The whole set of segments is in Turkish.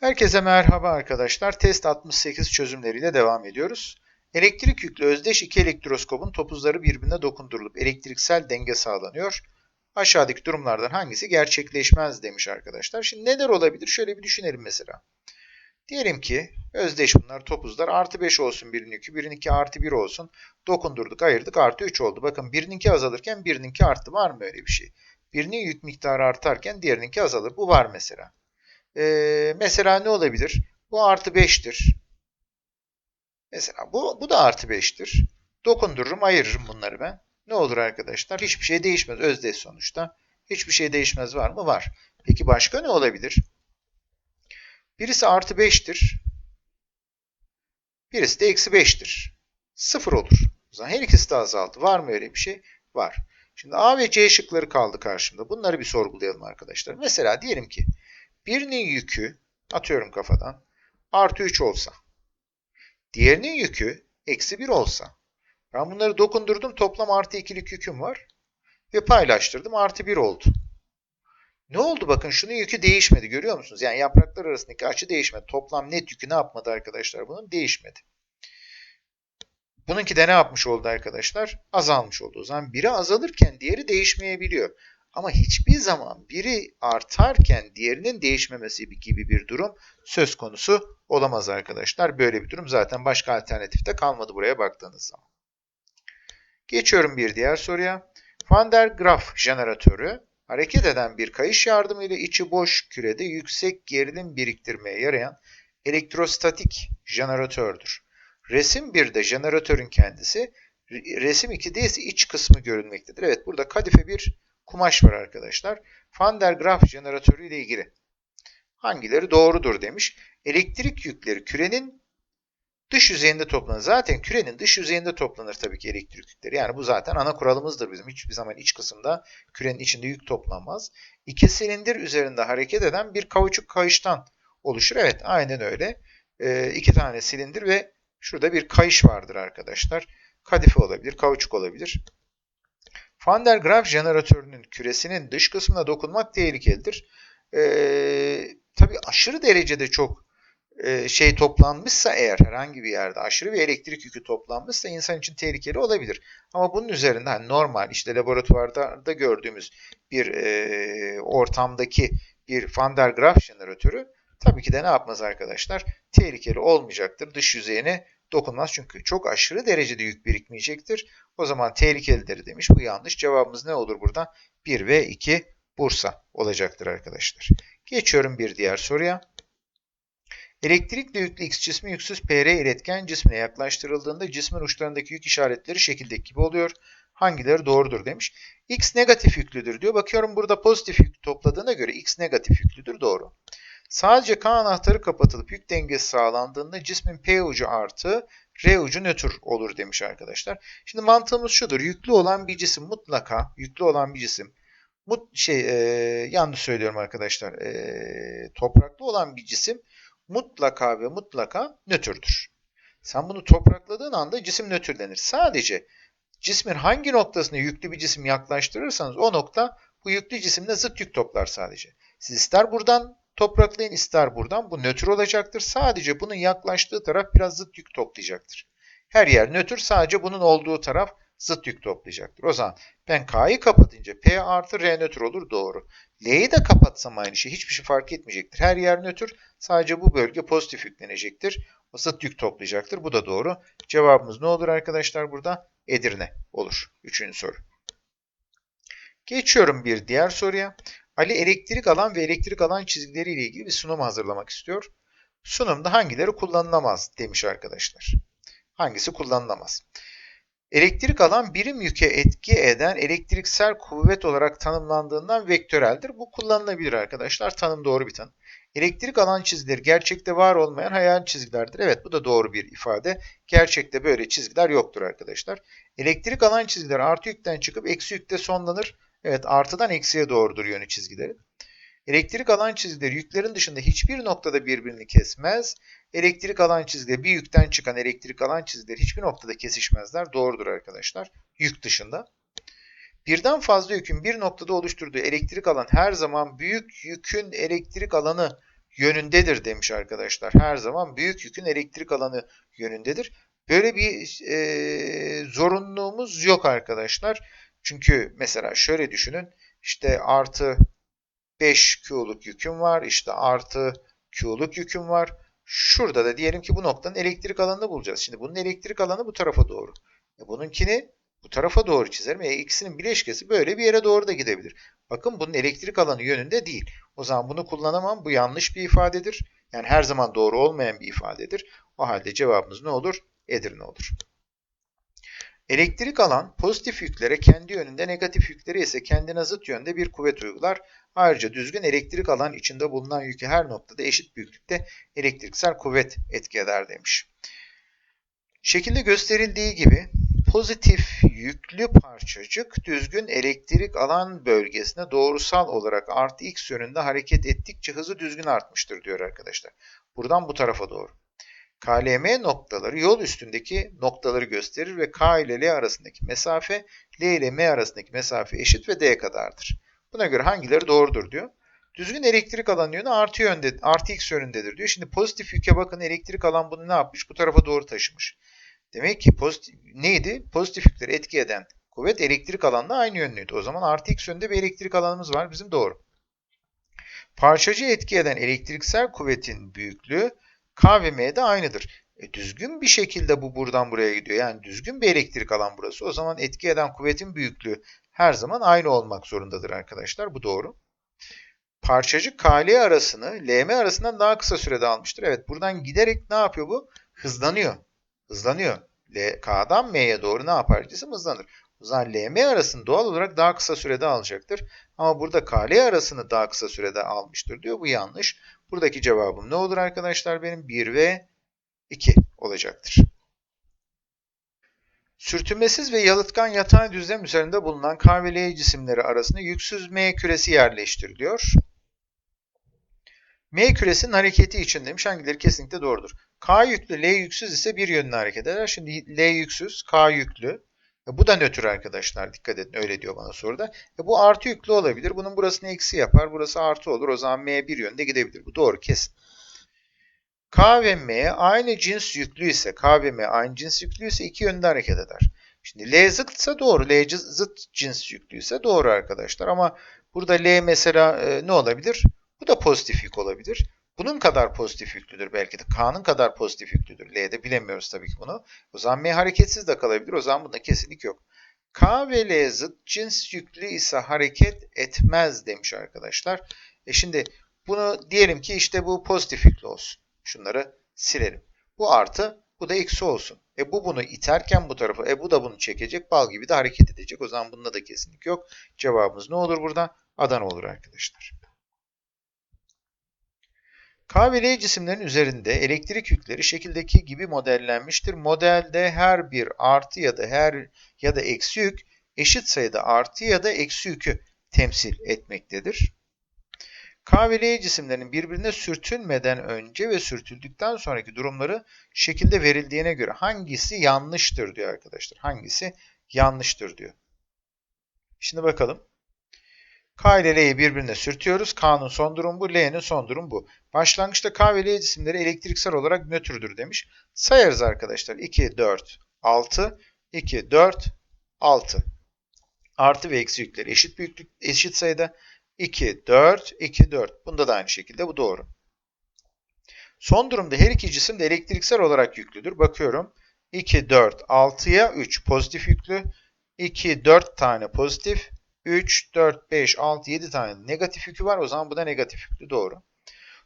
Herkese merhaba arkadaşlar. Test 68 çözümleriyle devam ediyoruz. Elektrik yüklü özdeş iki elektroskopun topuzları birbirine dokundurulup elektriksel denge sağlanıyor. Aşağıdaki durumlardan hangisi gerçekleşmez demiş arkadaşlar. Şimdi neler olabilir? Şöyle bir düşünelim mesela. Diyelim ki özdeş bunlar topuzlar artı 5 olsun birinin yükü, birinin 2 artı 1 olsun. Dokundurduk, ayırdık artı 3 oldu. Bakın birininki azalırken birininki arttı. Var mı öyle bir şey? Birinin yük miktarı artarken diğerininki azalır. Bu var mesela. Ee, mesela ne olabilir? Bu artı 5'tir. Mesela bu, bu da artı 5'tir. Dokundururum, ayırırım bunları ben. Ne olur arkadaşlar? Hiçbir şey değişmez özdeş sonuçta. Hiçbir şey değişmez var mı? Var. Peki başka ne olabilir? Birisi artı 5'tir. Birisi de eksi 5'tir. Sıfır olur. O zaman her ikisi de azaldı. Var mı öyle bir şey? Var. Şimdi A ve C şıkları kaldı karşımda. Bunları bir sorgulayalım arkadaşlar. Mesela diyelim ki birinin yükü atıyorum kafadan artı 3 olsa. Diğerinin yükü eksi 1 olsa. Ben bunları dokundurdum. Toplam artı 2'lik yüküm var. Ve paylaştırdım. Artı 1 oldu. Ne oldu bakın şunun yükü değişmedi görüyor musunuz? Yani yapraklar arasındaki açı değişmedi. Toplam net yükü ne yapmadı arkadaşlar bunun? Değişmedi. Bununki de ne yapmış oldu arkadaşlar? Azalmış oldu. O zaman biri azalırken diğeri değişmeyebiliyor. Ama hiçbir zaman biri artarken diğerinin değişmemesi gibi bir durum söz konusu olamaz arkadaşlar. Böyle bir durum zaten başka alternatif de kalmadı buraya baktığınız zaman. Geçiyorum bir diğer soruya. Van der Graaf jeneratörü hareket eden bir kayış yardımıyla içi boş kürede yüksek gerilim biriktirmeye yarayan elektrostatik jeneratördür. Resim 1'de jeneratörün kendisi, resim 2'de ise iç kısmı görünmektedir. Evet burada kadife bir kumaş var arkadaşlar. Van der Graaf jeneratörü ile ilgili hangileri doğrudur demiş. Elektrik yükleri kürenin dış yüzeyinde toplanır. Zaten kürenin dış yüzeyinde toplanır tabii ki elektrik yükleri. Yani bu zaten ana kuralımızdır bizim. Hiçbir zaman iç kısımda kürenin içinde yük toplanmaz. İki silindir üzerinde hareket eden bir kauçuk kayıştan oluşur. Evet aynen öyle. Ee, iki tane silindir ve şurada bir kayış vardır arkadaşlar. Kadife olabilir, kauçuk olabilir. Van der Graaf jeneratörünün küresinin dış kısmına dokunmak tehlikelidir. Ee, tabii aşırı derecede çok e, şey toplanmışsa eğer herhangi bir yerde aşırı bir elektrik yükü toplanmışsa insan için tehlikeli olabilir. Ama bunun üzerinde hani normal işte laboratuvarda da gördüğümüz bir e, ortamdaki bir Van der Graaf jeneratörü tabii ki de ne yapmaz arkadaşlar? Tehlikeli olmayacaktır. Dış yüzeyine dokunmaz çünkü çok aşırı derecede yük birikmeyecektir. O zaman tehlikelidir demiş. Bu yanlış. Cevabımız ne olur burada? 1 ve 2 Bursa olacaktır arkadaşlar. Geçiyorum bir diğer soruya. Elektrikle yüklü X cismi yüksüz PR iletken cismine yaklaştırıldığında cismin uçlarındaki yük işaretleri şekildeki gibi oluyor. Hangileri doğrudur demiş. X negatif yüklüdür diyor. Bakıyorum burada pozitif yük topladığına göre X negatif yüklüdür. Doğru. Sadece K anahtarı kapatılıp yük dengesi sağlandığında cismin P ucu artı R ucu nötr olur demiş arkadaşlar. Şimdi mantığımız şudur. Yüklü olan bir cisim mutlaka yüklü olan bir cisim mut şey e, yanlış söylüyorum arkadaşlar. E, topraklı olan bir cisim mutlaka ve mutlaka nötrdür. Sen bunu toprakladığın anda cisim nötrlenir. Sadece cismin hangi noktasına yüklü bir cisim yaklaştırırsanız o nokta bu yüklü cisimle zıt yük toplar sadece. Siz ister buradan topraklayın ister buradan bu nötr olacaktır. Sadece bunun yaklaştığı taraf biraz zıt yük toplayacaktır. Her yer nötr sadece bunun olduğu taraf zıt yük toplayacaktır. O zaman ben K'yı kapatınca P artı R nötr olur doğru. L'yi de kapatsam aynı şey hiçbir şey fark etmeyecektir. Her yer nötr sadece bu bölge pozitif yüklenecektir. O zıt yük toplayacaktır. Bu da doğru. Cevabımız ne olur arkadaşlar burada? Edirne olur. Üçüncü soru. Geçiyorum bir diğer soruya. Ali elektrik alan ve elektrik alan çizgileri ile ilgili bir sunum hazırlamak istiyor. Sunumda hangileri kullanılamaz demiş arkadaşlar. Hangisi kullanılamaz? Elektrik alan birim yüke etki eden elektriksel kuvvet olarak tanımlandığından vektöreldir. Bu kullanılabilir arkadaşlar. Tanım doğru bir tanım. Elektrik alan çizgileri gerçekte var olmayan hayal çizgilerdir. Evet bu da doğru bir ifade. Gerçekte böyle çizgiler yoktur arkadaşlar. Elektrik alan çizgileri artı yükten çıkıp eksi yükte sonlanır. Evet artıdan eksiye doğrudur yönü çizgileri. Elektrik alan çizgileri yüklerin dışında hiçbir noktada birbirini kesmez. Elektrik alan çizgileri bir yükten çıkan elektrik alan çizgileri hiçbir noktada kesişmezler. Doğrudur arkadaşlar. Yük dışında. Birden fazla yükün bir noktada oluşturduğu elektrik alan her zaman büyük yükün elektrik alanı yönündedir demiş arkadaşlar. Her zaman büyük yükün elektrik alanı yönündedir. Böyle bir e, zorunluluğumuz yok arkadaşlar. Çünkü mesela şöyle düşünün. İşte artı 5 Q'luk yüküm var. İşte artı Q'luk yüküm var. Şurada da diyelim ki bu noktanın elektrik alanını bulacağız. Şimdi bunun elektrik alanı bu tarafa doğru. E bununkini bu tarafa doğru çizerim. E ikisinin bileşkesi böyle bir yere doğru da gidebilir. Bakın bunun elektrik alanı yönünde değil. O zaman bunu kullanamam. Bu yanlış bir ifadedir. Yani her zaman doğru olmayan bir ifadedir. O halde cevabımız ne olur? Edirne olur. Elektrik alan pozitif yüklere kendi yönünde negatif yüklere ise kendine zıt yönde bir kuvvet uygular. Ayrıca düzgün elektrik alan içinde bulunan yükü her noktada eşit büyüklükte elektriksel kuvvet etki eder demiş. Şekilde gösterildiği gibi pozitif yüklü parçacık düzgün elektrik alan bölgesine doğrusal olarak artı x yönünde hareket ettikçe hızı düzgün artmıştır diyor arkadaşlar. Buradan bu tarafa doğru. KLM noktaları yol üstündeki noktaları gösterir ve K ile L arasındaki mesafe L ile M arasındaki mesafe eşit ve D kadardır. Buna göre hangileri doğrudur diyor. Düzgün elektrik alan yönü artı yönde, artı x yönündedir diyor. Şimdi pozitif yüke bakın elektrik alan bunu ne yapmış? Bu tarafa doğru taşımış. Demek ki pozitif, neydi? Pozitif yükleri etki eden kuvvet elektrik alanla aynı yönlüydü. O zaman artı x yönünde bir elektrik alanımız var. Bizim doğru. Parçacı etki eden elektriksel kuvvetin büyüklüğü K ve M de aynıdır. E, düzgün bir şekilde bu buradan buraya gidiyor. Yani düzgün bir elektrik alan burası. O zaman etki eden kuvvetin büyüklüğü her zaman aynı olmak zorundadır arkadaşlar. Bu doğru. Parçacık KL arasını LM arasından daha kısa sürede almıştır. Evet buradan giderek ne yapıyor bu? Hızlanıyor. Hızlanıyor. K'dan M'ye doğru ne yapar cisim? Hızlanır. O zaman LM arasını doğal olarak daha kısa sürede alacaktır. Ama burada KL arasını daha kısa sürede almıştır diyor. Bu yanlış. Buradaki cevabım ne olur arkadaşlar benim? 1 ve 2 olacaktır. Sürtünmesiz ve yalıtkan yatay düzlem üzerinde bulunan K ve L cisimleri arasında yüksüz M küresi yerleştiriliyor. M küresinin hareketi için demiş hangileri kesinlikle doğrudur. K yüklü, L yüksüz ise bir yönlü hareket eder. Şimdi L yüksüz, K yüklü. E bu da nötr arkadaşlar. Dikkat edin öyle diyor bana soruda. E bu artı yüklü olabilir. Bunun burasını eksi yapar. Burası artı olur. O zaman M bir yönde gidebilir. Bu doğru kesin. K ve M aynı cins yüklü ise, K ve M aynı cins yüklü ise iki yönde hareket eder. Şimdi L zıtsa doğru. L zıt cins yüklü ise doğru arkadaşlar. Ama burada L mesela e, ne olabilir? Bu da pozitif yük olabilir. Bunun kadar pozitif yüklüdür belki de. K'nın kadar pozitif yüklüdür. L'de bilemiyoruz tabii ki bunu. O zaman M hareketsiz de kalabilir. O zaman bunda kesinlik yok. K ve L zıt cins yüklü ise hareket etmez demiş arkadaşlar. E şimdi bunu diyelim ki işte bu pozitif yüklü olsun. Şunları silelim. Bu artı, bu da eksi olsun. E bu bunu iterken bu tarafa, e bu da bunu çekecek, bal gibi de hareket edecek. O zaman bunda da kesinlik yok. Cevabımız ne olur burada? Adana olur arkadaşlar. K ve L cisimlerin üzerinde elektrik yükleri şekildeki gibi modellenmiştir. Modelde her bir artı ya da her ya da eksi yük eşit sayıda artı ya da eksi yükü temsil etmektedir. K ve L cisimlerinin birbirine sürtünmeden önce ve sürtüldükten sonraki durumları şekilde verildiğine göre hangisi yanlıştır diyor arkadaşlar. Hangisi yanlıştır diyor. Şimdi bakalım. K ile L'yi birbirine sürtüyoruz. K'nın son durumu bu, L'nin son durumu bu. Başlangıçta K ve L cisimleri elektriksel olarak nötrdür demiş. Sayarız arkadaşlar. 2, 4, 6, 2, 4, 6. Artı ve eksi yükleri eşit büyüklük, eşit sayıda. 2, 4, 2, 4. Bunda da aynı şekilde bu doğru. Son durumda her iki cisim de elektriksel olarak yüklüdür. Bakıyorum. 2, 4, 6'ya 3 pozitif yüklü. 2, 4 tane pozitif. 3, 4, 5, 6, 7 tane negatif yükü var. O zaman bu da negatif yüklü. Doğru.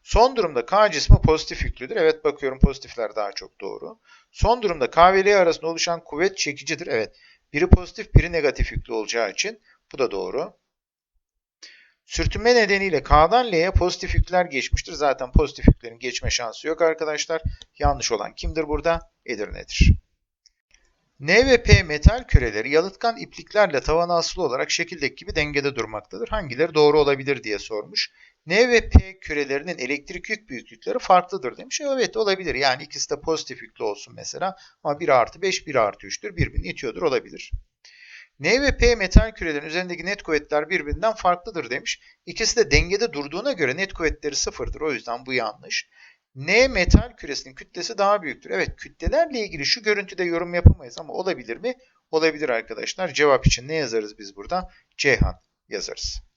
Son durumda K cismi pozitif yüklüdür. Evet bakıyorum pozitifler daha çok doğru. Son durumda K ve L arasında oluşan kuvvet çekicidir. Evet. Biri pozitif, biri negatif yüklü olacağı için bu da doğru. Sürtünme nedeniyle K'dan L'ye pozitif yükler geçmiştir. Zaten pozitif yüklerin geçme şansı yok arkadaşlar. Yanlış olan kimdir burada? Edirne'dir. N ve P metal küreleri yalıtkan ipliklerle tavana asılı olarak şekildeki gibi dengede durmaktadır. Hangileri doğru olabilir diye sormuş. N ve P kürelerinin elektrik yük büyüklükleri farklıdır demiş. Evet olabilir. Yani ikisi de pozitif yüklü olsun mesela. Ama 1 artı 5, 1 artı 3'tür. Birbirini itiyordur olabilir. N ve P metal kürelerin üzerindeki net kuvvetler birbirinden farklıdır demiş. İkisi de dengede durduğuna göre net kuvvetleri sıfırdır. O yüzden bu yanlış. N metal küresinin kütlesi daha büyüktür. Evet kütlelerle ilgili şu görüntüde yorum yapamayız ama olabilir mi? Olabilir arkadaşlar. Cevap için ne yazarız biz burada? Ceyhan yazarız.